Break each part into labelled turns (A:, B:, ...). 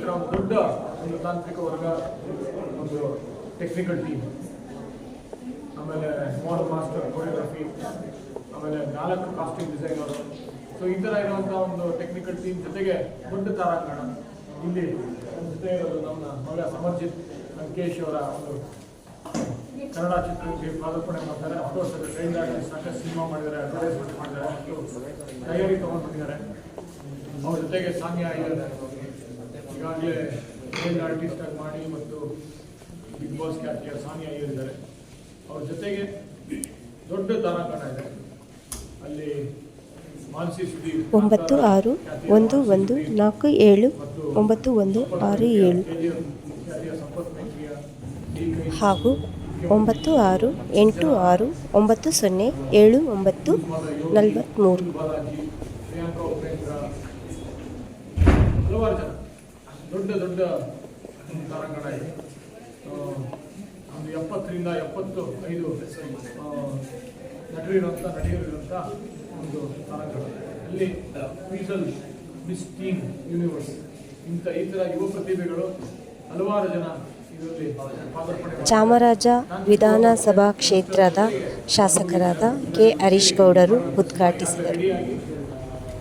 A: ಥರ ಒಂದು ದೊಡ್ಡ ಒಂದು ತಾಂತ್ರಿಕ ವರ್ಗ, ಒಂದು ಟೆಕ್ನಿಕಲ್ ಟೀಮ್ ಆಮೇಲೆ ಮಾಡೆಲ್ ಮಾಸ್ಟರ್ ಕೊರಿಯೋಗ್ರಫಿ ಆಮೇಲೆ ನಾಲ್ಕು ಕಾಸ್ಟ್ಯೂಮ್ ಡಿಸೈನರು ಸೊ ಈ ಥರ ಇರುವಂಥ ಒಂದು ಟೆಕ್ನಿಕಲ್ ಟೀಮ್ ಜೊತೆಗೆ ದೊಡ್ಡ ತಾರಾಂಗಣ. ಇಲ್ಲಿ ನಮ್ಮ ಜೊತೆ ಇರೋದು ನಮ್ಮ ಮಗ ಸಮರ್ಜಿತ್ ಲಂಕೇಶ್ ಅವರ ಒಂದು ಕನ್ನಡ ಚಿತ್ರಕ್ಕೆ ಪಾದಾರ್ಪಣೆ ಮಾಡ್ತಾರೆ. ಅಫ್ಕೋರ್ಸ್ ಟ್ರೈನ್ ಆಗಿ ಸಾಕಷ್ಟು ಸಿನಿಮಾ ಮಾಡಿದ್ದಾರೆ ಅಡ್ವರ್ಟೈಸ್ಮೆಂಟ್ ಮಾಡಿದ್ದಾರೆ. ತಯಾರಿ ತೊಗೊಂಡ್ಬಿಟ್ಟಿದ್ದಾರೆ. ಅವ್ರ ಜೊತೆಗೆ ಸಾನ್ಯ ಅಯ್ಯರ್ ಈಗಾಗಲೇ ಟ್ರೈನ್ ಆರ್ಟಿಸ್ಟ್ ಆಗಿ ಮಾಡಿ ಮತ್ತು ಬಿಗ್ ಬಾಸ್ ಖ್ಯಾತಿಯ ಸಾನಿಯಾ ಆಗಿದ್ದಾರೆ ಅವ್ರ ಜೊತೆಗೆ ದೊಡ್ಡ ತಾರಾಗಣ ಇದೆ. ಅಲ್ಲಿ ಮಾನಸಿ ಸುದೀಪ್
B: ಒಂಬತ್ತು ಆರು ಒಂದು ಒಂದು ನಾಲ್ಕು ಏಳು ಒಂಬತ್ತು ಒಂದು ಆರು ಏಳು. ಹಾಗೂ ಒಂಬತ್ತು ಆರು ಎಂಟು ಆರು ಒಂಬತ್ತು ಸೊನ್ನೆ ಏಳು ಒಂಬತ್ತು ನಲವತ್ತ್ಮೂರು
A: ದೊಡ್ಡ ದೊಡ್ಡ ತರಂಗಡ ಇದೆ ಒಂದು ಎಪ್ಪತ್ತರಿಂದ ಎಪ್ಪತ್ತು ಐದು ನಟರಿರುವಂಥ ನಟಿಯರಿರುವಂಥ ಒಂದು ತರಂಗಡ ಅಲ್ಲಿ ಪೀಸಲ್ ಮಿಸ್ ಟೀಮ್ ಯೂನಿವರ್ಸ್ ಇಂಥ ಈ ಥರ ಯುವ ಪ್ರತಿಭೆಗಳು ಹಲವಾರು ಜನ.
B: ಚಾಮರಾಜ ವಿಧಾನಸಭಾ ಕ್ಷೇತ್ರದ ಶಾಸಕರಾದ ಕೆ ಹರೀಶ್ ಗೌಡರು ಉದ್ಘಾಟಿಸಿದರು
A: ರೆಡಿಯಾಗಿ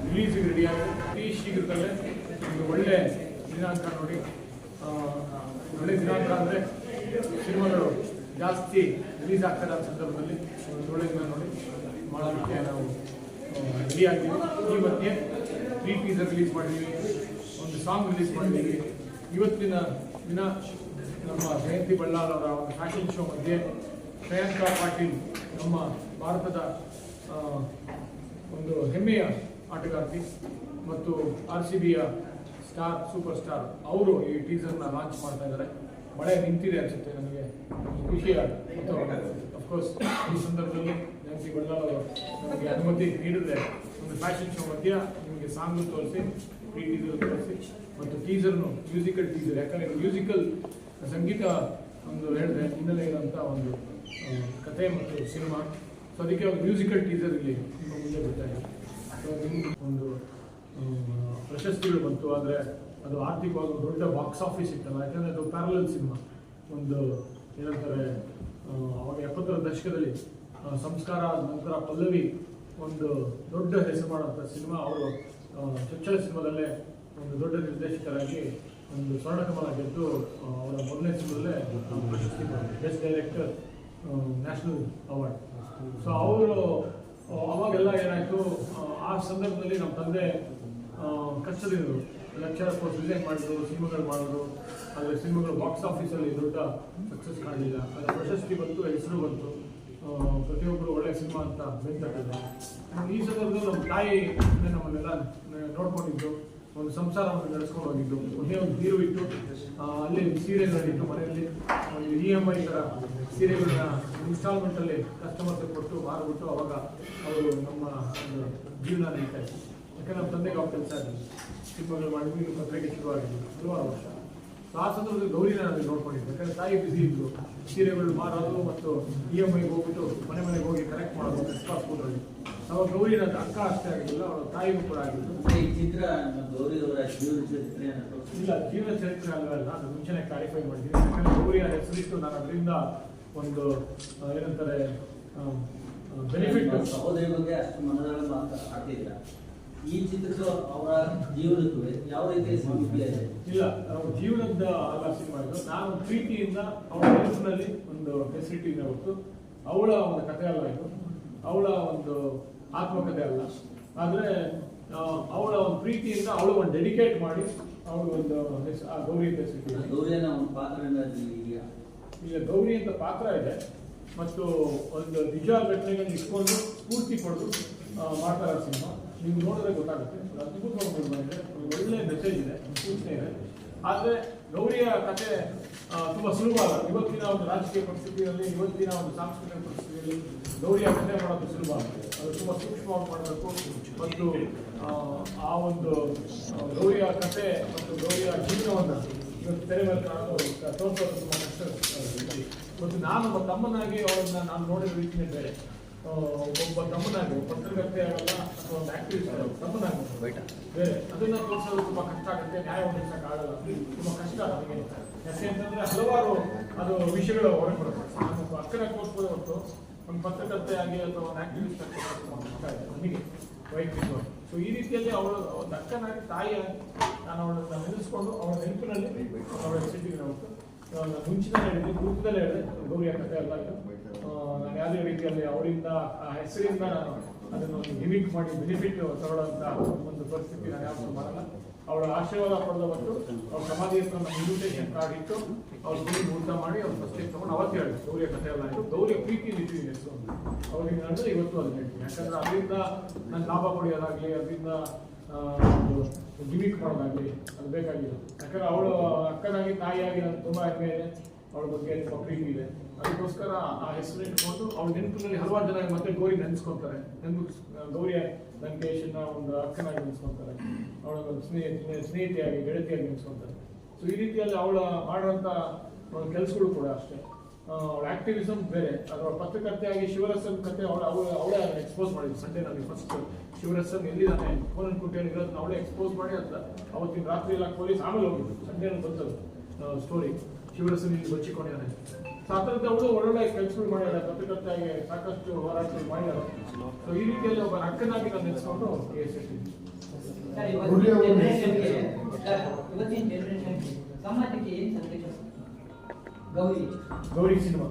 A: ರಿಲೀಸಿಗೆ ರೆಡಿಯಾಗಿ ಅತಿ ಶೀಘ್ರದಲ್ಲೇ ಒಂದು ಒಳ್ಳೆ ದಿನಾಂಕ ನೋಡಿ ಆ, ಒಳ್ಳೆ ದಿನಾಂಕ ಅಂದರೆ ಸಿನಿಮಾಗಳು ಜಾಸ್ತಿ ರಿಲೀಸ್ ಆಗ್ತಾರೆ ಆ ಸಂದರ್ಭದಲ್ಲಿ ಒಳ್ಳೆ ದಿನ ನೋಡಿ ಮಾಡೋದಕ್ಕೆ ನಾವು ರೆಡಿ ಆಗಿದ್ದೀವಿ ಈ ಮಧ್ಯೆ ತ್ರೀ ಟೀಸರ್ ರಿಲೀಸ್ ಮಾಡಿದ್ದೀವಿ ಒಂದು ಸಾಂಗ್ ರಿಲೀಸ್ ಮಾಡಿದ್ದೀವಿ ಇವತ್ತಿನ ದಿನ ನಮ್ಮ ಜಯಂತಿ ಬಳ್ಳಾಲ್ ಅವರ ಒಂದು ಫ್ಯಾಷನ್ ಶೋ ಮಧ್ಯೆ ಪ್ರಯಾಂಕಾ ಪಾಟೀಲ್ ನಮ್ಮ ಭಾರತದ ಒಂದು ಹೆಮ್ಮೆಯ ಆಟಗಾರ್ತಿ ಮತ್ತು ಆರ್ ಸಿ ಬಿಯ ಸ್ಟಾರ್ ಸೂಪರ್ ಸ್ಟಾರ್ ಅವರು ಈ ಟೀಸರ್ನ ಲಾಂಚ್ ಮಾಡ್ತಾ ಇದ್ದಾರೆ. ಮಳೆ ನಿಂತಿದೆ ಅನ್ಸುತ್ತೆ ನನಗೆ ಖುಷಿಯ ಅಫ್ಕೋರ್ಸ್ ಈ ಸಂದರ್ಭದಲ್ಲಿ ಬಳ್ಳಾಲ್ ಅವರು ನಮಗೆ ಅನುಮತಿ ನೀಡಿದ್ರೆ ಒಂದು ಫ್ಯಾಷನ್ ಶೋ ಮಧ್ಯ ನಿಮಗೆ ಸಾಂಗ್ ತೋರಿಸಿ, ಈ ಟೀಸರ್ ತೋರಿಸಿ, ಮತ್ತು ಟೀಸರ್ನು ಮ್ಯೂಸಿಕಲ್ ಟೀಸರ್ ಯಾಕಂದರೆ ಮ್ಯೂಸಿಕಲ್ ಸಂಗೀತ ಒಂದು ಹೇಳಿದ್ರೆ ಹಿನ್ನೆಲೆ ಇರೋಂಥ ಒಂದು ಕಥೆ ಮತ್ತು ಸಿನಿಮಾ. ಸೊ ಅದಕ್ಕೆ ಒಂದು ಮ್ಯೂಸಿಕಲ್ ಟೀಸರ್ ಇಲ್ಲಿ ನಿಮ್ಮ ಮುಂದೆ ಬರ್ತಾ ಇದೆ. ನಿಮ್ಗೆ ಒಂದು ಪ್ರಶಸ್ತಿಗಳು ಬಂತು. ಆದರೆ ಅದು ಆರ್ಥಿಕವಾಗಿ ದೊಡ್ಡ ಬಾಕ್ಸ್ ಆಫೀಸ್ ಇತ್ತಲ್ಲ ಯಾಕಂದರೆ ಅದು ಪ್ಯಾರಲಲ್ ಸಿನಿಮಾ ಒಂದು ಏನಂತಾರೆ ಅವಾಗ ಎಪ್ಪತ್ತರ ದಶಕದಲ್ಲಿ ಸಂಸ್ಕಾರ ಆದ ನಂತರ ಪಲ್ಲವಿ ಒಂದು ದೊಡ್ಡ ಹೆಸರು ಮಾಡುವಂಥ ಸಿನಿಮಾ ಅವರು ಚೊಚ್ಚಲ ಸಿನಿಮಾದಲ್ಲೇ ಒಂದು ದೊಡ್ಡ ನಿರ್ದೇಶಕರಾಗಿ ಒಂದು ಸ್ವರ್ಣಕಮಲ ಗೆದ್ದು ಅವರ ಮೊದಲನೇ ಸಿನಿಮಾದಲ್ಲೇ ಪ್ರಶಸ್ತಿ best director national award so ಅವರು ಅವಾಗೆಲ್ಲ ಏನಾಯಿತು, ಆ ಸಂದರ್ಭದಲ್ಲಿ ನಮ್ಮ ತಂದೆ ಕಚ್ಚಲಿದ್ರು ಲೆಕ್ಚರ್ ಕೋರ್ಸ್ ವಿಸಿಟ್ ಮಾಡಿದ್ರು, ಸಿನಿಮಾಗಳು ಮಾಡಿದ್ರು, ಆದರೆ ಸಿನಿಮಾಗಳು ಬಾಕ್ಸ್ ಆಫೀಸಲ್ಲಿ ದೊಡ್ಡ ಸಕ್ಸಸ್ ಕಾಣಲಿಲ್ಲ. ಅದರ ಪ್ರಶಸ್ತಿ ಬಂತು, ಹೆಸರು ಬಂತು. ಪ್ರತಿಯೊಬ್ಬರು ಒಳ್ಳೆ ಸಿನಿಮಾ ಅಂತ ಬೆಂತಟ್ಟಿದ್ರು ಈ ಸಂದರ್ಭದಲ್ಲಿ ನಮ್ಮ ತಾಯಿ ನಮ್ಮನ್ನೆಲ್ಲ ನೋಡ್ಕೊಂಡಿದ್ದು. ಒಂದು ಸಂಸಾರವನ್ನು ನಡೆಸ್ಕೊಂಡು ಹೋಗಿದ್ದು. ಒಂದೇ ಒಂದು ನೀರು ಇಟ್ಟು ಅಲ್ಲಿ ಸೀರೆಗಳಿಟ್ಟು ಮನೆಯಲ್ಲಿ. ಇ ಎಂ ಐ ಥರ ಸೀರೆಗಳನ್ನ ಇನ್ಸ್ಟಾಲ್ಮೆಂಟಲ್ಲಿ ಕಸ್ಟಮರ್ಸ್ ಕೊಟ್ಟು ಮಾರ್ಬಿಟ್ಟು ಅವಾಗ ಅವರು ನಮ್ಮ ಒಂದು ಜೀವನ ನಡೀತಾ ಇತ್ತು ಯಾಕಂದ್ರೆ ನಮ್ಮ ತಂದೆಗೆ ಅವ್ರ ಕೆಲಸ ಆಗಲಿ ಸಿನಿಮಾಗಳು ಮಾಡಿದ್ವಿ ಈಗ ಪತ್ರಿಕೆ ಶುರುವಾಗಿದ್ವಿ ಹಲವಾರು ವರ್ಷ. ಆ ಸಂದರ್ಭದಲ್ಲಿ ಗೌರಿನ ನಾನು ನೋಡ್ಕೊಂಡಿದ್ದೆ. ಯಾಕಂದರೆ ತಾಯಿ ಬಿಸಿ ಇದ್ದರು ಸೀರೆಗಳು ಮಾರೋದು ಮತ್ತು ಇ ಎಂ ಐಗೆ ಹೋಗ್ಬಿಟ್ಟು ಮನೆ ಮನೆಗೆ ಹೋಗಿ ಕಲೆಕ್ಟ್ ಮಾಡೋದು ಕೊಡೋದು ಅವಾಗ ಗೌರಿನ ಅಕ್ಕ ಅಷ್ಟೇ ಆಗಿಲ್ಲ ಅವರ ತಾಯಿಗೂ ಕೂಡ ಆಗಿದ್ದು
C: ಈ ಚಿತ್ರ ಗೌರಿ ಅವರ ಜೀವನ ಚರಿತ್ರೆ
A: ಇಲ್ಲ ಜೀವನ ಚರಿತ್ರೆ ಅಲ್ಲ ನಾನು ಮುಂಚೆನೆ ಕ್ಲಾರಿಫೈ ಮಾಡಿದ್ದೀನಿ. ಯಾಕಂದ್ರೆ ಗೌರಿಯ ಹೆಸರಿಟ್ಟು ನಾನು ಅದರಿಂದ ಒಂದು ಏನಂತಾರೆ ಬೆನಿಫಿಟ್
C: ಸಹೋದರಿ ಬಗ್ಗೆ ಅಷ್ಟು ಮನದಾಳ ಮಾತ್ರ ಆಡ್ತಿಲ್ಲ ಈ ಚಿತ್ರದ ಅವರ ಜೀವನಕ್ಕೂ ಯಾವ ರೀತಿ ಇದೆ?
A: ಇಲ್ಲ ನಾವು ಜೀವನದ ಆಲೋಚನೆ ಮಾಡಿದ್ರು ನಾನು ಪ್ರೀತಿಯಿಂದ ಅವಳ ಹೆಸರಿನಲ್ಲಿ ಒಂದು ಫೆಸಿಲಿಟಿ ಹೊತ್ತು ಅವಳ ಒಂದು ಕಥೆ ಅಲ್ಲ ಇದು. ಅವಳ ಒಂದು ಆತ್ಮಕಥೆ ಅಲ್ಲ. ಆದರೆ ಅವಳ ಒಂದು ಪ್ರೀತಿಯಿಂದ ಅವಳು ಒಂದು ಡೆಡಿಕೇಟ್ ಮಾಡಿ ಅವಳು ಒಂದು ಗೌರಿ ಫೆಸಿಲಿಟಿ
C: ಗೌರಿಯನ್ನ ಒಂದು ಪಾತ್ರ ಇದೆಯಾ
A: ಈಗ ಗೌರಿ ಅಂತ ಪಾತ್ರ ಇದೆ. ಮತ್ತು ಒಂದು ನಿಜ ಘಟನೆಗೆ ಇಟ್ಕೊಂಡು ಸ್ಫೂರ್ತಿ ಆ, ಮಾಡ್ತಾರೆ ಸಿನಿಮಾ. ನೀವು ನೋಡಿದ್ರೆ ಗೊತ್ತಾಗುತ್ತೆ. ಅದ್ಭುತ ಒಳ್ಳೆ ಮೆಸೇಜ್ ಇದೆ. ಸೂಚನೆ ಇದೆ. ಆದರೆ ಗೌರಿಯ ಕತೆ ತುಂಬ ಸುಲಭ ಅಲ್ಲ. ಇವತ್ತಿನ ಒಂದು ರಾಜಕೀಯ ಪರಿಸ್ಥಿತಿಯಲ್ಲಿ ಇವತ್ತಿನ ಒಂದು ಸಾಂಸ್ಕೃತಿಕ ಪರಿಸ್ಥಿತಿಯಲ್ಲಿ ಗೌರಿಯ ಕತೆ ಮಾಡೋದು ಸುಲಭ ಆಗುತ್ತೆ ಅದು ತುಂಬಾ ಸೂಕ್ಷ್ಮವಾಗಿ ಮಾಡಬೇಕು. ಮತ್ತು ಆ, ಒಂದು ಗೌರಿಯ ಕತೆ ಮತ್ತು ಗೌರಿಯ ಜೀವನವನ್ನು ಇವತ್ತು ತೆರೆ ಮೇಲೆ ಕಾಣೋದು ತೋರಿಸೋದು ತುಂಬ ಕಷ್ಟ ಮತ್ತು ನಾನು ಒಬ್ಬ ತಮ್ಮನಾಗಿ ಅವ್ರನ್ನ ನಾನು ನೋಡಿದ ರೀತಿನೇ ಬೇರೆ. ಒಬ್ಬ ತಮ್ಮನಾಗಿ ಪತ್ರಕರ್ತೆ ಆಗಲ್ಲ ಅಥವಾ ಒಂದು ಆಕ್ಟಿವಿಸ್ಟ್ ಆಗಲ್ಲ ತಮ್ಮನಾಗಿ ಬೇರೆ. ಅದನ್ನ ತೋರಿಸೋದು ತುಂಬಾ ಕಷ್ಟ ಆಗುತ್ತೆ ನ್ಯಾಯ ಒದಗಿಸಕ್ ಆಗಲ್ಲ. ತುಂಬಾ ಕಷ್ಟ ನನಗೆ ಯಾಕೆ ಅಂತಂದ್ರೆ ಹಲವಾರು ಅದು ವಿಷಯಗಳು ಹೊರಗೆ ಬರುತ್ತೆ. ನಾನು ಒಬ್ಬ ಅಕ್ಕನ ಕೋರ್ಸ್ಬೋದು ಹೊರತು ಒಂದು ಪತ್ರಕರ್ತೆ ಆಗಿ ಅಥವಾ ಒಂದು ಆಕ್ಟಿವಿಸ್ಟ್ ಆಗಿ ತುಂಬ ತುಂಬಾ ಕಷ್ಟ ಇದೆ ನನಗೆ ವೈಯಕ್ತಿಕವಾಗಿ. ಸೊ ಈ ರೀತಿಯಲ್ಲಿ ಅವಳು ದಕ್ಕನಾಗಿ ತಾಯಿಯಾಗಿ ನಾನು ಅವಳನ್ನ ನೆನೆಸ್ಕೊಂಡು ಅವಳ ನೆನಪಿನಲ್ಲಿ ಅವಳ ಹೊರತು ನಾನು ಮುಂಚಿನ ಹೇಳಿದೆ ಗುರುತದಲ್ಲೇ ಹೇಳಿದೆ ಗೌರಿಯ ಕಥೆ ಇದು ನಾನು ಯಾವುದೇ ರೀತಿಯಲ್ಲಿ ಅವರಿಂದ ಆ ಹೆಸರಿಂದ ನಾನು ಅದನ್ನು ಲಿಮಿಟ್ ಮಾಡಿ ಬೆನಿಫಿಟ್ ತಗೊಳ್ಳೋಂಥ ಒಂದು ಪರಿಸ್ಥಿತಿ ನಾನು ಯಾವತ್ತೂ ಮಾಡಲ್ಲ. ಅವಳ ಆಶೀರ್ವಾದ ಪಡೆದ ಮತ್ತು ಅವ್ರ ಸಮಾಧಿಯನ್ನು ಇನ್ವಿಟೇಷನ್ ಕಾರ್ಡ್ ಇಟ್ಟು ಅವ್ರ ಗುರಿ ಊಟ ಮಾಡಿ ಅವ್ರ ತಗೊಂಡು ಅವತ್ತು ಹೇಳಿ ಗೌರಿಯ ಕಥೆ ಎಲ್ಲ ಇದು ಗೌರಿಯ ಪ್ರೀತಿ ಇಟ್ಟಿದ್ದೀನಿ ಹೆಸರು ಅವ್ರಿಗೆ ನಡೆದ್ರೆ ಇವತ್ತು ಅದನ್ನ ಹೇಳ್ತೀನಿ. ಯಾಕಂದ್ರೆ ಅದರಿಂದ ನಾನು ಲಾಭ ಪಡೆಯೋದಾಗ್ಲಿ ಅದರಿಂದ ಗಿಮಿಕ್ ಮಾಡೋದಾಗಲಿ ಅದು ಬೇಕಾಗಿಲ್ಲ. ಯಾಕಂದ್ರೆ ಅವಳು ಅಕ್ಕನಾಗಿ ತಾಯಿಯಾಗಿ ನಾನು ತುಂಬಾ ಹೆಮ್ಮೆ ಇದೆ. ಅವಳ ಬಗ್ಗೆ ತುಂಬ ಪ್ರೀತಿ ಇದೆ. ಅದಕ್ಕೋಸ್ಕರ ಆ ಹೆಸರು ಇಟ್ಕೊಂಡು ಅವಳ ನೆನಪಿನಲ್ಲಿ ಹಲವಾರು ಜನ ಮತ್ತೆ ಗೌರಿ ನೆನೆಸ್ಕೊತಾರೆ. ನೆನಪು ಗೌರಿಯ ಲಂಕೇಶನ್ನ ಒಂದು ಅಕ್ಕನಾಗಿ ನೆನೆಸ್ಕೊತಾರೆ. ಅವಳ ಒಂದು ಸ್ನೇಹ ಸ್ನೇಹಿತೆಯಾಗಿ, ಗೆಳತಿಯಾಗಿ ನೆನೆಸ್ಕೊತಾರೆ. ಸೊ ಈ ರೀತಿಯಲ್ಲಿ ಅವಳ ಮಾಡುವಂತ ಒಂದು ಕೆಲಸಗಳು ಕೂಡ ಅಷ್ಟೇ. ಅವಳ ಆಕ್ಟಿವಿಸಮ್ ಬೇರೆ. ಅದರ ಪತ್ರಕರ್ತೆಯಾಗಿ ಶಿವರಸನ್ ಕತೆ ಅವಳ ಅವಳು ಅವಳೇ ಅದನ್ನ ಎಕ್ಸ್ಪೋಸ್ ಮಾಡಿದ್ರು ಸಂಡೇ ನನಗೆ ಫಸ್ಟ್ ಶಿವರಸನ್ ಎಲ್ಲಿದ್ದಾನೆ? ಫೋನ್ ಕುಟ್ಟಿಯಲ್ಲಿ ಇರೋದನ್ನ ಅವಳೇ ಎಕ್ಸ್ಪೋಸ್ ಮಾಡಿ ಅಂತ ಅವತ್ತಿನ ರಾತ್ರಿ ಎಲ್ಲ ಪೊಲೀಸ್ ಆಮೇಲೆ ಹೋಗಿದ್ರು. ಸಂಡೇ ಬಂತು ಸ್ಟೋರಿ ಶಿವರಸನ್ ಇಲ್ಲಿ ಬಚ್ಚಿಕೊಂಡಿದ್ದಾನೆ. ಸೊ ಆ ಅವಳು ಒಳ್ಳೊಳ್ಳೆ ಕೆಲಸಗಳು ಮಾಡಿದ್ದಾರೆ ಪತ್ರಕರ್ತೆಯಾಗಿ ಸಾಕಷ್ಟು ಹೋರಾಟಗಳು ಮಾಡಿದ್ದಾರೆ ಸೊ ಈ ರೀತಿಯಲ್ಲಿ ಒಬ್ಬ ಅಕ್ಕನಾಗಿ ನಾನು ನೆನೆಸ್ಕೊಂಡು ಕೇಸ್ ಇಟ್ಟಿದ್ದೀನಿ
C: ಇವತ್ತಿನ ಜನರೇಷನ್ಗೆ ಸಮಾಜಕ್ಕೆ ಏನು ಸಂದೇಶ? ಗೌರಿ.
A: ಗೌರಿ ಸಿನಿಮಾ.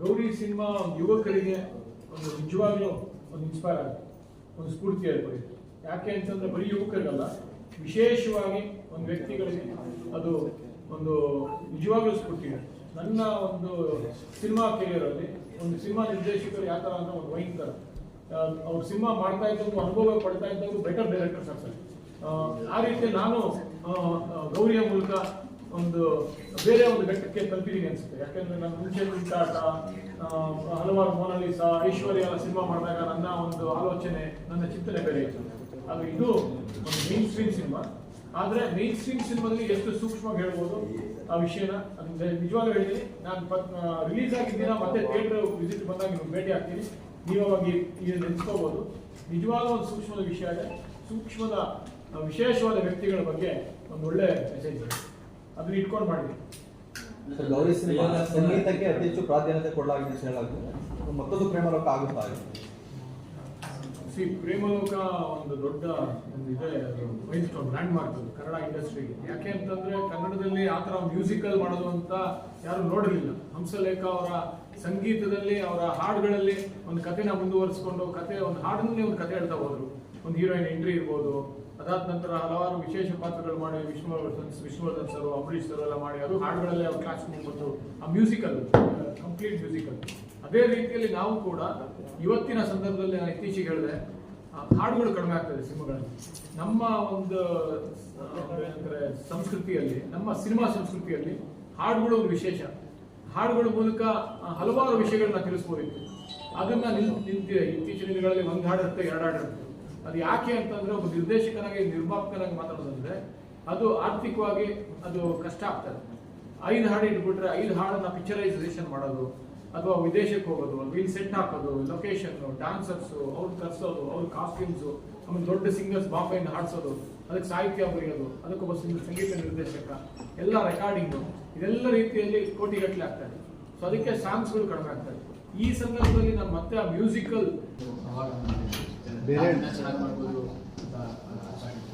A: ಗೌರಿ ಸಿನಿಮಾ ಯುವಕರಿಗೆ ಒಂದು ನಿಜವಾಗ್ಲೂ ಒಂದು ಇನ್ಸ್ಪೈರ್ ಆಗುತ್ತೆ. ಒಂದು ಸ್ಫೂರ್ತಿ ಆಗ್ಬೋದು. ಯಾಕೆ ಅಂತಂದ್ರೆ ಬರೀ ಯುವಕರಿಗಲ್ಲ ವಿಶೇಷವಾಗಿ ಒಂದು ವ್ಯಕ್ತಿಗಳಿಗೆ ಅದು ಒಂದು ನಿಜವಾಗ್ಲೂ ಸ್ಫೂರ್ತಿ ನನ್ನ ಒಂದು ಸಿನಿಮಾ ಕೆರಿಯರಲ್ಲಿ ಒಂದು ಸಿನಿಮಾ ನಿರ್ದೇಶಕರು ಯಾವ ಥರ ಅಂದ್ರೆ ಒಂದು ವೈನ್ ಥರ ಅವ್ರು ಸಿನಿಮಾ ಮಾಡ್ತಾ ಇದ್ದವರು ಅನುಭವ ಪಡ್ತಾ ಇದ್ದವರು ಬೆಟರ್ ಡೈರೆಕ್ಟರ್ಸ್ ಆಗ್ತಾರೆ. ಆ, ರೀತಿ ನಾನು ಗೌರಿಯ ಮೂಲಕ ಒಂದು ಬೇರೆ ಒಂದು ಘಟ್ಟಕ್ಕೆ ತಲುಪಿದೀನಿ ಅನ್ಸುತ್ತೆ. ಯಾಕಂದ್ರೆ ನಾನು ಮುಂಚೆ ಆ, ಹಲವಾರು ಮೋನಾಲಿಸಾ ಐಶ್ವರ್ಯ ಸಿನಿಮಾ ಮಾಡಿದಾಗ ನನ್ನ ಒಂದು ಆಲೋಚನೆ ನನ್ನ ಚಿಂತನೆ ಬೇರೆ ಇತ್ತು. ಹಾಗೆ ಇದು ಒಂದು ಮೇನ್ ಸ್ಟ್ರೀಮ್ ಸಿನಿಮಾ ಆದ್ರೆ ಮೇನ್ ಸ್ಟ್ರೀಮ್ ಸಿನಿಮಾದಲ್ಲಿ ಎಷ್ಟು ಸೂಕ್ಷ್ಮವಾಗಿ ಹೇಳ್ಬೋದು ಆ ವಿಷಯನ? ಅದು ನಿಜವಾಗ್ಲೂ ಹೇಳಿದ್ದೀನಿ. ನಾನು ರಿಲೀಸ್ ಆಗಿದ್ದೀನ ಮತ್ತೆ ಥಿಯೇಟರ್ ವಿಸಿಟ್ ಬಂದಾಗ ನೀವು ಭೇಟಿ ಆಗ್ತೀನಿ. ನೀವು ಅವಾಗ ನಿಜವಾಗ್ಲೂ ಒಂದು ಸೂಕ್ಷ್ಮದ ವಿಷಯ ಇದೆ ಸೂಕ್ಷ್ಮದ ವಿಶೇಷವಾದ ವ್ಯಕ್ತಿಗಳ ಬಗ್ಗೆ ಒಂದು ಒಳ್ಳೆ ಮೆಸೇಜ್ ಇದೆ. ಅದನ್ನ ಇಟ್ಕೊಂಡು ಮಾಡಿದ್ದೀನಿ
D: ಸೊ ಗೌರಿ ಸಿನಿಮಾ ಸಂಗೀತಕ್ಕೆ ಅತಿ ಹೆಚ್ಚು ಪ್ರಾಧಾನ್ಯತೆ ಕೊಡಲಾಗಿದೆ ಅಂತ ಮಕ್ಕದ್ದು ಮತ್ತೊಂದು ಪ್ರೇಮಲೋಕ ಆಗುತ್ತಾ? ಇದೆ
A: ಸಿ ಪ್ರೇಮಲೋಕ ಒಂದು ದೊಡ್ಡ ಒಂದು ಇದೆ ಮೈಲ್ ಸ್ಟೋನ್ ಲ್ಯಾಂಡ್ ಮಾರ್ಕ್ ಅದು ಕನ್ನಡ ಇಂಡಸ್ಟ್ರಿಗೆ ಯಾಕೆ ಅಂತಂದ್ರೆ ಕನ್ನಡದಲ್ಲಿ ಆ ಥರ ಮ್ಯೂಸಿಕಲ್ ಮಾಡೋದು ಅಂತ ಯಾರು ನೋಡಿರಲಿಲ್ಲ. ಹಂಸಲೇಖ ಅವರ ಸಂಗೀತದಲ್ಲಿ ಅವರ ಹಾಡುಗಳಲ್ಲಿ ಒಂದು ಕಥೆನ ಮುಂದುವರಿಸ್ಕೊಂಡು ಕತೆ ಒಂದು ಹಾಡಿನಲ್ಲಿ ಒಂದು ಕತೆ ಹೇಳ್ತಾ ಹೋದ್ರು. ಒಂದು ಹೀರೋಯಿನ್ ಎಂಟ್ರಿ ಇರ್ಬೋದು ಅದಾದ ನಂತರ ಹಲವಾರು ವಿಶೇಷ ಪಾತ್ರಗಳು ಮಾಡಿ ವಿಷ್ಣುವರ್ಧನ್ ವಿಷ್ಣುವರ್ಧನ್ ಸರ್ ಅಂಬರೀಶ್ ಸರ್ ಎಲ್ಲ ಮಾಡಿ ಅದು ಹಾಡುಗಳಲ್ಲಿ ಅವ್ರು ಕ್ಲಾಸ್ ಬಂದು ಆ ಮ್ಯೂಸಿಕಲ್ ಕಂಪ್ಲೀಟ್ ಮ್ಯೂಸಿಕಲ್ ಅದೇ ರೀತಿಯಲ್ಲಿ ನಾವು ಕೂಡ ಇವತ್ತಿನ ಸಂದರ್ಭದಲ್ಲಿ ನಾನು ಇತ್ತೀಚೆಗೆ ಹೇಳಿದೆ ಹಾಡುಗಳು ಕಡಿಮೆ ಆಗ್ತದೆ ಸಿನಿಮಾಗಳಲ್ಲಿ. ನಮ್ಮ ಒಂದು ಅಂದರೆ ಸಂಸ್ಕೃತಿಯಲ್ಲಿ, ನಮ್ಮ ಸಿನಿಮಾ ಸಂಸ್ಕೃತಿಯಲ್ಲಿ ಹಾಡುಗಳು ಒಂದು ವಿಶೇಷ. ಹಾಡುಗಳ ಮೂಲಕ ಹಲವಾರು ವಿಷಯಗಳನ್ನ ತಿಳಿಸ್ಬೋದಿತ್ತು. ಅದನ್ನ ನಿಲ್ ನಿಂತಿದೆ ಇತ್ತೀಚಿನ ದಿನಗಳಲ್ಲಿ ಒಂದು ಹಾಡು ಇರುತ್ತೆ, ಎರಡು ಹಾಡು ಇರುತ್ತೆ. ಅದು ಯಾಕೆ ಅಂತಂದ್ರೆ ಒಬ್ಬ ನಿರ್ದೇಶಕನಾಗಿ, ನಿರ್ಮಾಪಕನಾಗಿ ಮಾತಾಡೋದಂದ್ರೆ ಅದು ಆರ್ಥಿಕವಾಗಿ ಅದು ಕಷ್ಟ ಆಗ್ತದೆ. ಐದು ಹಾಡು ಇಟ್ಬಿಟ್ರೆ ಐದು ಹಾಡನ್ನ ಪಿಕ್ಚರೈಸೇಷನ್ ಮಾಡೋದು, ಅಥವಾ ವಿದೇಶಕ್ಕೆ ಹೋಗೋದು ಅಲ್ಲಿ ಸೆಟ್ ಹಾಕೋದು ಲೊಕೇಶನ್ ಡಾನ್ಸರ್ಸ್ ಅವ್ರು ಕರ್ಸೋದು, ಅವ್ರ ಕಾಸ್ಟ್ಯೂಮ್ಸು ಆಮೇಲೆ ದೊಡ್ಡ ಸಿಂಗರ್ಸ್ ಬಾಂಬೆಯಿಂದ ಹಾಡ್ಸೋದು, ಅದಕ್ಕೆ ಸಾಹಿತ್ಯ ಬರೆಯೋದು ಅದಕ್ಕೊಬ್ಬ ಸಿಂಗ್- ಸಂಗೀತ ನಿರ್ದೇಶಕ, ಎಲ್ಲ ರೆಕಾರ್ಡಿಂಗು ಇದೆಲ್ಲ ರೀತಿಯಲ್ಲಿ ಕೋಟಿಗಟ್ಟಲೆ ಆಗ್ತದೆ ಸೊ ಅದಕ್ಕೆ ಸಾಂಗ್ಸ್ಗಳು ಕಡಿಮೆ ಆಗ್ತದೆ ಈ ಸಂದರ್ಭದಲ್ಲಿ ನಾನು ಮತ್ತೆ ಆ ಮ್ಯೂಸಿಕಲ್
E: ಬೇರೆ-
A: ಚೆನ್ನಾಗಿ ಮಾಡ್ಬೋದು ಅಂತ ಆಸೆ ಆಗಿದೆ.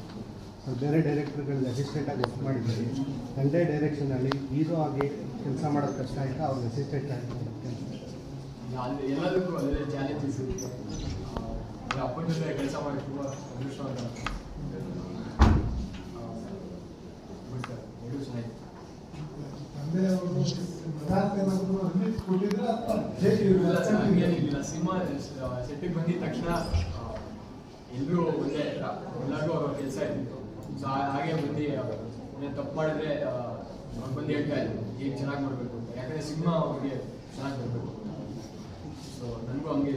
E: ಬೇರೆ ಡೈರೆಕ್ಟರ್ಗಳಲ್ಲಿ ಅಸಿಸ್ಟೆಂಟ್ ಆಗಿ ವರ್ಕ್ ಮಾಡಿದ್ದೀವಿ ತಂದೆ ಡೈರೆಕ್ಷನಲ್ಲಿ ಹೀರೋ ಆಗಿ ಕೆಲಸ ಮಾಡೋದು ಕಷ್ಟ ಆಯ್ತಾ? ಅವ್ರಿಗೆ ಅಸಿಸ್ಟೆಂಟ್ ಆಗಿ ಕೆಲಸ
A: ಅಲ್ಲಿ ಎಲ್ಲದಕ್ಕೂ ಅದೇ ಚಾಲೆಂಜಸ್ ಇರುತ್ತೆ. ಆ, ಅಪ್ಪನ ಜೊತೆ ಕೆಲಸ ಮಾಡಿ ತುಂಬ ಅದೃಷ್ಟವಾದ ಬಟ್ ಎರಡು ಚೆನ್ನಾಗಿತ್ತು ಇಲ್ಲ ಸರ್, ಹಂಗೇನಿಲ್ಲ. ಸಿನಿಮಾ ಸೆಟ್ಟಿಗೆ ಬಂದಿದ ತಕ್ಷಣ ಎಲ್ಲರೂ ಒಂದೇ, ಎಲ್ಲರಿಗೂ ಅವ್ರ ಕೆಲಸ ಇತ್ತು ಸೊ ಹಾಗೆ ಬಂದು ಏನ್ ತಪ್ಪು ಮಾಡಿದ್ರೆ ಅವ್ರು ಬಂದು ಹೇಳ್ತಾ ಇದ್ರು ಈಗ ಚೆನ್ನಾಗಿ ಮಾಡಬೇಕು ಅಂತ. ಯಾಕಂದ್ರೆ ಸಿನಿಮಾ ಅವ್ರಿಗೆ ಚೆನ್ನಾಗಿ ಬರಬೇಕು. ಸೊ ನನಗೂ ಹಂಗೆ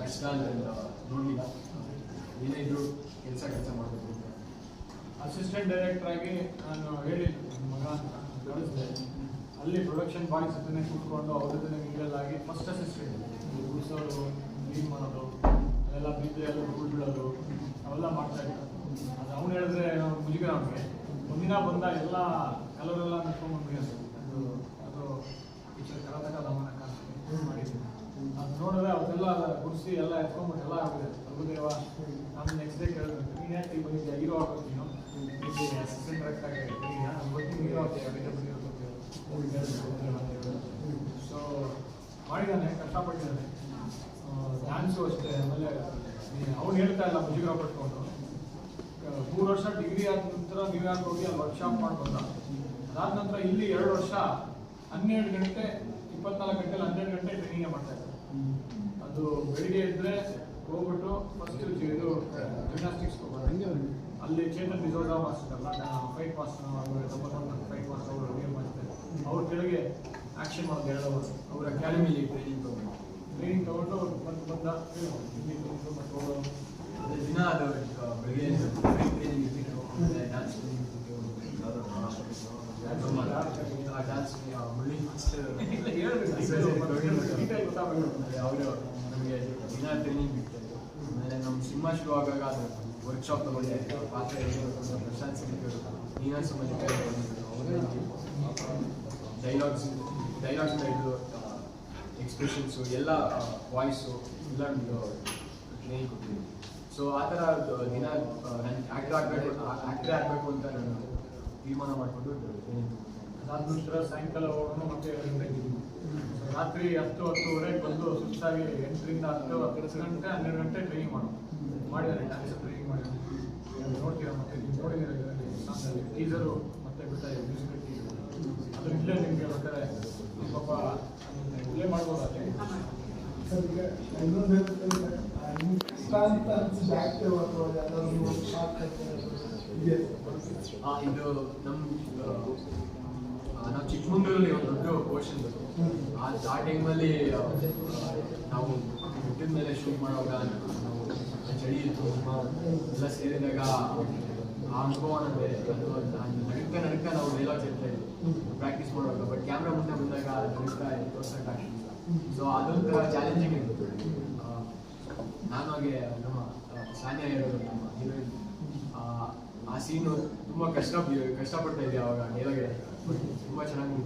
A: ಕಷ್ಟ ಅಂತ ನೋಡಲಿಲ್ಲ. ಏನೇ ಇದ್ರು ಕೆಲಸ ಕೆಲಸ ಮಾಡಬೇಕು ಅಂತ. ಅಸಿಸ್ಟೆಂಟ್ ಡೈರೆಕ್ಟರ್ ಆಗಿ ನಾನು ಹೇಳಿ ಮಗ ಅಂತ ಕಳಿಸಿದೆ. ಅಲ್ಲಿ ಪ್ರೊಡಕ್ಷನ್ ಬಾಯ್ಸ್ ಜೊತೆ ಕೂತ್ಕೊಂಡು, ಅವ್ರ ಜೊತೆ ಮಿಂಗಲ್ ಆಗಿ ಫಸ್ಟ್ ಅಸಿಸ್ಟೆಂಟ್ ಗುಡಿಸೋರು ಕ್ಲೀನ್ ಮಾಡೋದು ಅದೆಲ್ಲ ಬಿದ್ದು ಎಲ್ಲ ಧೂಳು ಬಿಡೋದು ಅವೆಲ್ಲ ಮಾಡ್ತಾ ಇದ್ದ ಅದು ಅವ್ನು ಹೇಳಿದ್ರೆ ಮುಜುಗ ಅವ್ನಿಗೆ. ಒಂದಿನ ಬಂದ ಎಲ್ಲ ಕಲರ್ ಎಲ್ಲ ನಿಂತ್ಕೊಂಡ್ಬಂದ್ವಿ ಅದು. ಅದು ಅದು ಪಿಕ್ಚರ್ ಕರ್ನಾಟಕ ದಮನ ಕಾಣಿಸ್ತೀವಿ ಮಾಡಿದ್ದೀನಿ ಅದು ನೋಡಿದ್ರೆ ಅವನ್ನೆಲ್ಲ ಗುಡಿಸಿ ಎಲ್ಲ ಎತ್ಕೊಂಡ್ಬಿಟ್ಟು ಎಲ್ಲ ಆಗಿದೆ. ಪ್ರಭುದೇವ ನಾನು ನೆಕ್ಸ್ಟ್ ಡೇ ಕೇಳಿದ್ರು ನೀನು ಯಾಕೆ ಈ ಬಂದಿದ್ದೆ ಹೀರೋ ಆಗ್ಬೇಕು ನೀನು. ಅಸಿಸ್ಟೆಂಟ್ ಡೈರೆಕ್ಟ್ ಆಗಿ ಬಂದು ಹೀರೋ ಆಗ್ತೀಯ? ಸೊ ಮಾಡಿದ್ದಾನೆ ಕಷ್ಟಪಟ್ಟಿದ್ದಾನೆ. ಡ್ಯಾನ್ಸು ಅಷ್ಟೇ, ಆಮೇಲೆ ಅವ್ನು ಹೇಳ್ತಾ ಇಲ್ಲ ಮುಜುಗರ ಪಟ್ಕೊಂಡು. ಮೂರು ವರ್ಷ ಡಿಗ್ರಿ ಆದ ನಂತರ ನ್ಯೂಯಾರ್ಕ್ ಹೋಗಿ ಅಲ್ಲಿ ವರ್ಕ್ಶಾಪ್ ಮಾಡ್ಕೊಂಡ. ಅದಾದ ನಂತರ ಇಲ್ಲಿ ಎರಡು ವರ್ಷ ಹನ್ನೆರಡು ಗಂಟೆ, ಇಪ್ಪತ್ನಾಲ್ಕು ಗಂಟೆಲಿ ಹನ್ನೆರಡು ಗಂಟೆ ಟ್ರೈನಿಂಗ್ ಮಾಡ್ತಾ ಇದ್ದಾರೆ ಅದು ಬೆಳಿಗ್ಗೆ ಇದ್ದರೆ ಹೋಗ್ಬಿಟ್ಟು ಫಸ್ಟ್ ಇದು ಜಿಮ್ನಾಸ್ಟಿಕ್ಸ್ ಅಲ್ಲಿ Chetan D'Souza master fight master fight master ಅವರು ರಿವ್ಯೂ ಮಾಡ್ತಾರೆ? ಅವ್ರ ಕೆಳಗೆ ಆಕ್ಷನ್ ಮಾಡೋದು ಅವರು ಅವ್ರ ಅಕಾಡೆಮಿಲಿ ಟ್ರೈನಿಂಗ್ ತಗೊಂಡು. ಟ್ರೈನಿಂಗ್ ತಗೊಂಡು ಅವ್ರು ಬಂದು ಬಂದ
F: ದಿನ ಅದು ಬೆಳಿಗ್ಗೆ ಡ್ಯಾನ್ಸ್ ಡ್ಯಾನ್ಸ್ ಮುಳ್ಳಿ ಮಾಸ್ಟರ್ ಅವರು ನಮಗೆ ದಿನ ಟ್ರೈನಿಂಗ್ ಬಿಡ್ತಾರೆ ಆಮೇಲೆ ನಮ್ಮ ಸಿನಿಮಾ ಶುರು ಆಗಾಗ ಅದು ವರ್ಕ್ಶಾಪ್ ತಗೊಂಡೆ ಪಾತ್ರ ಪ್ರಶಾಂತ್ ಸಿಂಗ್ ನೀನಾ ಅವರೇ ಡೈಲಾಗ್ಸ್ ಡೈಲಾಗ್ಸ್ ಹಿಡಿದು ಎಕ್ಸ್ಪ್ರೆಷನ್ಸು ಎಲ್ಲ ವಾಯ್ಸು ಎಲ್ಲ ಟ್ರೈನಿಂಗ್ ಕೊಟ್ಟಿದ್ದೀನಿ ಸೊ ಆ ಥರ ದಿನ ನಾನು ಆ್ಯಕ್ಟರ್ ಆಗಬೇಕು ಆ್ಯಕ್ಟರ್ ಆಗಬೇಕು ಅಂತ ನಾನು ತೀರ್ಮಾನ ಮಾಡಿಕೊಂಡು ಟ್ರೈನಿಂಗ್
A: ಅದಾದ ನಂತರ ಸಾಯಂಕಾಲ ಹೋಗೋಣ ಮತ್ತೆ ರಾತ್ರಿ ಹತ್ತು, ಹತ್ತುವರೆಗೆ ಬಂದು ಸುಸ್ತಾಗಿ ಎಂಟರಿಂದ ಹತ್ತು ಹತ್ತು ಗಂಟೆ, ಹನ್ನೆರಡು ಗಂಟೆ ಟ್ರೈನಿಂಗ್ ಮಾಡೋದು. ಮಾಡಿದ್ದಾರೆ ಡ್ಯಾನ್ಸ್ ಟ್ರೈನಿಂಗ್ ಮಾಡಿದ್ದಾರೆ. ನೋಡ್ತೀರಾ ಮತ್ತೆ? ನೀವು ಟೀಸರು ಮತ್ತೆ ಬಿಡ್ತಾ ಇದೆ ಮ್ಯೂಸಿಕ್ ಟೀಸರ್ ಅದ್ರ ನಿಮಗೆ ಬೇಕಾದ್ರೆ, ಪಾಪ ಮಾಡ್ಬೋದು?
G: ಈಗ ಇನ್ನೊಂದು ಹೇಳ್ಬೇಕಂದ್ರೆ ಇಷ್ಟಾಂತ ಅನ್ಸಿದ ಆಕ್ಟಿವ್ ಅಥವಾ ಯಾವ್ದಾದ್ರು ಶಾರ್ಟ್ ಇದೆ.
F: ಆ, ಇದು ನಮ್ಮ ನಾವು ಚಿಕ್ಕಮಂಗ್ಳೂರಲ್ಲಿ ಒಂದು ದೊಡ್ಡ ಪೋರ್ಷನ್ ಆ ಆ ಟೈಮಲ್ಲಿ ನಾವು ಹುಟ್ಟಿದ ಮೇಲೆ ಶೂಟ್ ಮಾಡುವಾಗ ನಾವು ಚಳಿ ಇತ್ತು ಎಲ್ಲ ಸೇರಿದಾಗ ಆ ಅನುಭವನ ಬೇರೆ ಅದು ನಡುಕ ನಡುಕ ನಾವು ಡೈಲಾಗ್ಸ್ ಇರ್ತಾ ಇದ್ವಿ ಪ್ರಾಕ್ಟೀಸ್ ಮಾಡುವಾಗ ಬಟ್ ಕ್ಯಾಮ್ರಾ ಮುಂದೆ ಬಂದಾಗ ನಡುಕ ಪರ್ಸೆಂಟ್ ಆಗ್ತಿಲ್ಲ ಸೊ ಅದೊಂದು ಚಾಲೆಂಜಿಂಗ್ ಇರುತ್ತೆ. ನಾನು ಹಾಗೆ ನಮ್ಮ ಸಾನ್ಯ ಹೇಳೋದು ನಮ್ಮ ಹೀರೋಯಿನ್ ಆ ಸೀನು ತುಂಬ ಕಷ್ಟ, ಕಷ್ಟಪಡ್ತಾ ಇದೆ ಅವಾಗ ಡೈಲಾಗ್ ತುಂಬ ಚೆನ್ನಾಗಿ.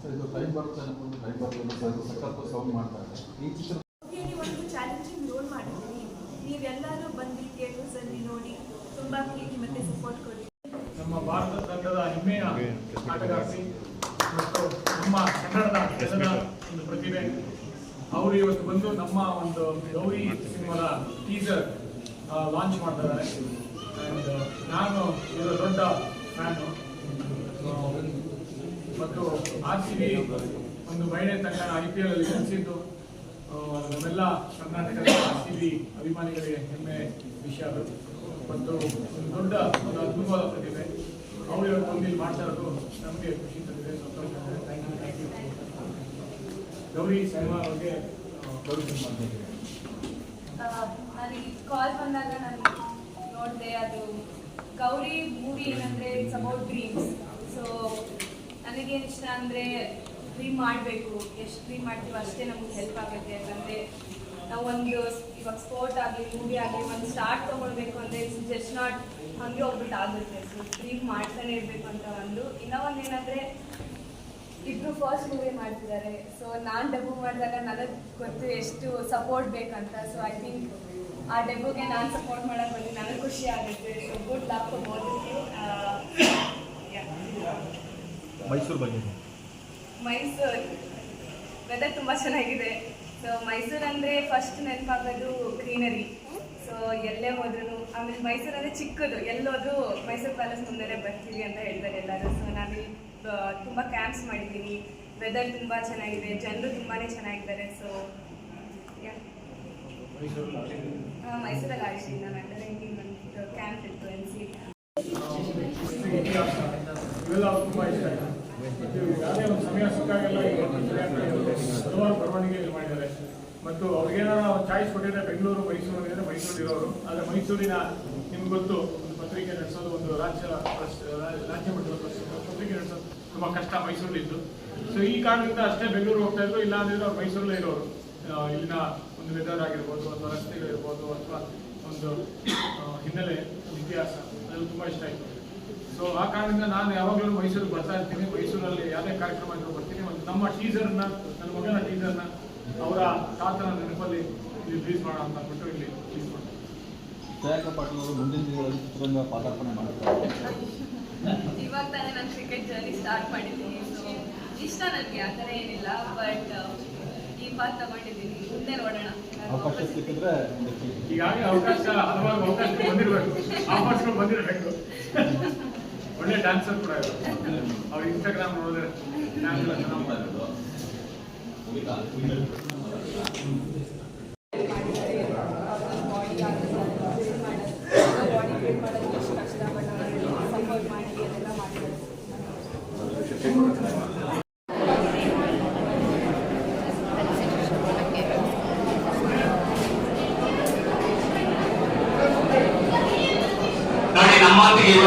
D: ಸರ್, ಇದು ಕೈ ಬರುತ್ತೆ ಅನ್ಕೊಂಡು ಬರುತ್ತೆ ಸರ್ ಸಖತ್ ಸೌಂಡ್ ಮಾಡ್ತಾರೆ ಈ ಚಿತ್ರ
H: ಹೇಳಿ ಒಂದು ಚಾಲೆಂಜಿಂಗ್ ರೋಲ್ ಮಾಡಿದ್ದೀನಿ ನೀವೆಲ್ಲರೂ ಬಂದು ಥಿಯೇಟರ್ಸಲ್ಲಿ ನೋಡಿ ತುಂಬ ಪ್ರೀತಿ ಮತ್ತು ಸಪೋರ್ಟ್ ಕೊಡಿ
A: ನಮ್ಮ ಭಾರತ ತಂಡದ ಹೆಮ್ಮೆಯ ಆಟಗಾರ್ತಿ ಮತ್ತು ನಮ್ಮ ಕನ್ನಡದ ಕೆಲಸದ ಒಂದು ಪ್ರತಿಭೆ ಅವರು ಇವತ್ತು ಬಂದು ನಮ್ಮ ಒಂದು ಗೌರಿ ಸಿನಿಮಾದ ಟೀಸರ್ ಲಾಂಚ್ ಮಾಡ್ತಾ ಇದ್ದಾರೆ. ನಾನು ಇವರ ದೊಡ್ಡ ಫ್ಯಾನು ಮತ್ತು ಆರ್ ಸಿ ಬಿ ಒಂದು ಮಹಿಳೆ ತಂಡ ಐ ಪಿ ಎಲ್ ಅಲ್ಲಿ ಗೆಲ್ಲಿಸಿದ್ದು ಆ, ನಮ್ಮೆಲ್ಲ ಕರ್ನಾಟಕದ ಆರ್ ಸಿ ಬಿ ಅಭಿಮಾನಿಗಳಿಗೆ ಹೆಮ್ಮೆ ವಿಷಯ ಮತ್ತು ಒಂದು ದೊಡ್ಡ ಒಂದು ಅದ್ಭುತವಾದ ಪ್ರತಿಭೆ. ಅವರು ಇವತ್ತು ಇಲ್ಲಿ ಮಾಡ್ತಾ ಇರೋದು ನಮಗೆ ಖುಷಿ ತಂದಿದೆ ಸಂತೋಷ you thank you Gauri cinema ಬಗ್ಗೆ
H: ನನಗೆ ಕಾಲ್ ಬಂದಾಗ ನಾನು ನೋಡಿದೆ ಅದು ಗೌರಿ ಮೂವಿ ಏನಂದರೆ ಇಟ್ಸ್ ಅಬೌಟ್ ಡ್ರೀಮ್ಸ್ ಸೊ ನನಗೇನು ಇಷ್ಟ ಅಂದರೆ ಡ್ರೀಮ್ ಮಾಡಬೇಕು. ಎಷ್ಟು ಡ್ರೀಮ್ ಮಾಡ್ತೀವೋ ಅಷ್ಟೇ ನಮ್ಗೆ ಹೆಲ್ಪ್ ಆಗುತ್ತೆ. ಯಾಕಂದರೆ ನಾವು ಒಂದು ಇವಾಗ ಸ್ಪೋರ್ಟ್ ಆಗಲಿ ಮೂವಿ ಆಗಲಿ, ಒಂದು ಸ್ಟಾರ್ಟ್ ತೊಗೊಳ್ಬೇಕು ಅಂದರೆ ಇಟ್ಸ್ ಜಸ್ಟ್ ನಾಟ್ ಹಂಗೆ ಹೋಗ್ಬಿಟ್ಟು ಆಗುತ್ತೆ. ಸೊ ಡ್ರೀಮ್ ಮಾಡ್ತಾನೆ ಇರಬೇಕು ಅಂತ ಒಂದು. ಇನ್ನೂ ಒಂದು ಏನಂದರೆ ಇಬ್ರು ಫಸ್ಟ್ ಮೂವಿ ಮಾಡ್ತಿದ್ದಾರೆ. ಸೊ ನಾನು ಡೆಬು ಮಾಡಿದಾಗ ನನಗೆ ಗೊತ್ತು ಎಷ್ಟು ಸಪೋರ್ಟ್ ಬೇಕಂತ. ಸೊ ಐ ಥಿಂಕ್ ಆ ಡೆಬುಗೆ ನಾನು ಸಪೋರ್ಟ್ ಮಾಡಕ್ಕೆ ಬಂದು ನನಗೆ ಖುಷಿ ಆಗುತ್ತೆ. So good luck both
D: Mysuru ಬಗ್ಗೆ
H: ಮೈಸೂರು. ವೆದರ್ ತುಂಬ ಚೆನ್ನಾಗಿದೆ. ಸೊ ಮೈಸೂರು ಅಂದ್ರೆ ಫಸ್ಟ್ ನೆನಪಾಗೋದು ಗ್ರೀನರಿ ಸೊ ಎಲ್ಲೇ ಹೋದ್ರೂ ಆಮೇಲೆ ಮೈಸೂರು ಅಂದ್ರೆ ಚಿಕ್ಕದು. ಎಲ್ಲೋದ್ರೂ ಮೈಸೂರು ಪ್ಯಾಲೇಸ್ ಮುಂದೆ ಬರ್ತೀವಿ ಅಂತ ಹೇಳ್ತಾರೆ ಎಲ್ಲರೂ. ಸೊ ನಾನು ತುಂಬ ಕ್ಯಾಂಪ್ಸ್ ಮಾಡಿದ್ದೀನಿ ವೆದರ್ ತುಂಬ ಚೆನ್ನಾಗಿದೆ. ಜನರು ತುಂಬಾ ಚೆನ್ನಾಗಿದ್ದಾರೆ. ಸೊ ಮೈಸೂರಲ್ಲಿ ಆಡಿದ್ದೀನಿ ನಾನು ಅಂಡರ್ ನೈನ್ಟೀನ್ ಒಂದು ಕ್ಯಾಂಪ್ ಇತ್ತು ಎನ್ ಸಿ.
A: ಯಾವುದೇ ಒಂದು ಸಮಯ ಸಿಕ್ಕಾಗೆಲ್ಲ ಹಲವಾರು ಬರವಣಿಗೆ ಮಾಡಿದ್ದಾರೆ. ಮತ್ತು ಅವ್ರಿಗೇನಾರ ಒಂದು ಚಾಯ್ಸ್ ಕೊಟ್ಟಿದ್ರೆ ಬೆಂಗಳೂರು, ಮೈಸೂರು ಅಂದರೆ ಮೈಸೂರು ಆದರೆ ಮೈಸೂರಿನ ನಿಮ್ಗೆ ಗೊತ್ತು, ಒಂದು ಪತ್ರಿಕೆ ನಡೆಸೋದು ಒಂದು ರಾಜ್ಯ ರಾಜ್ಯ ಮಟ್ಟದ ಪತ್ರಿಕೆ ನಡೆಸೋದು ತುಂಬ ಕಷ್ಟ ಮೈಸೂರಲ್ಲಿದ್ದು. ಸೊ ಈ ಕಾರಣದಿಂದ ಅಷ್ಟೇ ಬೆಂಗಳೂರು ಹೋಗ್ತಾ ಇದ್ರು. ಇಲ್ಲ ಅಂದಿದ್ರೆ ಅವ್ರು ಮೈಸೂರಲ್ಲೇ ಇರೋರು. ಇಲ್ಲಿನ ಒಂದು ವೆದರ್ ಆಗಿರ್ಬೋದು ಅಥವಾ ರಸ್ತೆಗಳಿರ್ಬೋದು ಅಥವಾ ಒಂದು ಹಿನ್ನೆಲೆ ಇತಿಹಾಸ. ಅದೆಲ್ಲ ತುಂಬ ಇಷ್ಟ ಆಯಿತು ಸೊ ಆ ಕಾರಣದಿಂದ ನಾನು ಯಾವಾಗಲೂ ಮೈಸೂರಿಗೆ ಬರ್ತಾ ಇರ್ತೀನಿ. ಮೈಸೂರಲ್ಲಿ ಯಾವುದೇ ಕಾರ್ಯಕ್ರಮ ಇದ್ರೂ ಬರ್ತೀನಿ. ಮತ್ತು ನಮ್ಮ ಟೀಸರ್ನ ನನ್ನ ಮಗನ ಟೀಸರ್ನ ಅವರ ತಾತನ ನೆನಪಲ್ಲಿ ಇಲ್ಲಿ ರಿಲೀಸ್ ಮಾಡೋಣ ಅಂತ ಅಂದ್ಬಿಟ್ಟು ಇಲ್ಲಿ ರಿಲೀಸ್ ಮಾಡ್ತೀನಿ.
D: ಜಯಕ ಪಾಟೀಲ್ ಅವರು ಮುಂದಿನ ದಿನಗಳಲ್ಲಿ ಚಿತ್ರರಂಗ ಪಾದಾರ್ಪಣೆ ಮಾಡುತ್ತಾರೆ.
H: ಇವಾಗ ತಾನೇ ನಾನು ಕ್ರಿಕೆಟ್ ಜರ್ನಿ ಸ್ಟಾರ್ಟ್ ಮಾಡಿದ್ದೀನಿ. ಸೊ ಇಷ್ಟ ನನಗೆ ಆ ಥರ ಏನಿಲ್ಲ ಬಟ್ ಈ ಪಾತ್ ತಗೊಂಡಿದ್ದೀನಿ. ಮುಂದೆ ನೋಡೋಣ.
D: ಅವಕಾಶ ಸಿಕ್ಕಿದ್ರೆ
A: ಈಗಾಗಲೇ ಅವಕಾಶ ಹಲವಾರು ಅವಕಾಶ ಬಂದಿರಬೇಕು. ಆಫರ್ಸ್ಗಳು ಬಂದಿರಬೇಕು. ಒಳ್ಳೆ ಡ್ಯಾನ್ಸರ್ ಕೂಡ ಅವ್ರು ಇನ್ಸ್ಟಾಗ್ರಾಮ್ ನೋಡಿದ್ರೆ ಡ್ಯಾನ್ಸ್ ಎಲ್ಲ ಚೆನ್ನಾಗಿ ಮಾಡೋದು
H: ಬಾಡಿ ಬಿಲ್ಡ್ ಮಾಡೋದು ಎಷ್ಟು ಕಷ್ಟಪಟ್ಟು ಸಪೋರ್ಟ್ ಮಾಡಿ ಅದೆಲ್ಲ ಮಾಡಿದ್ದಾರೆ
I: ನೋಡಿ ನಮ್ಮೊಂದಿಗೆ ಇವತ್ತು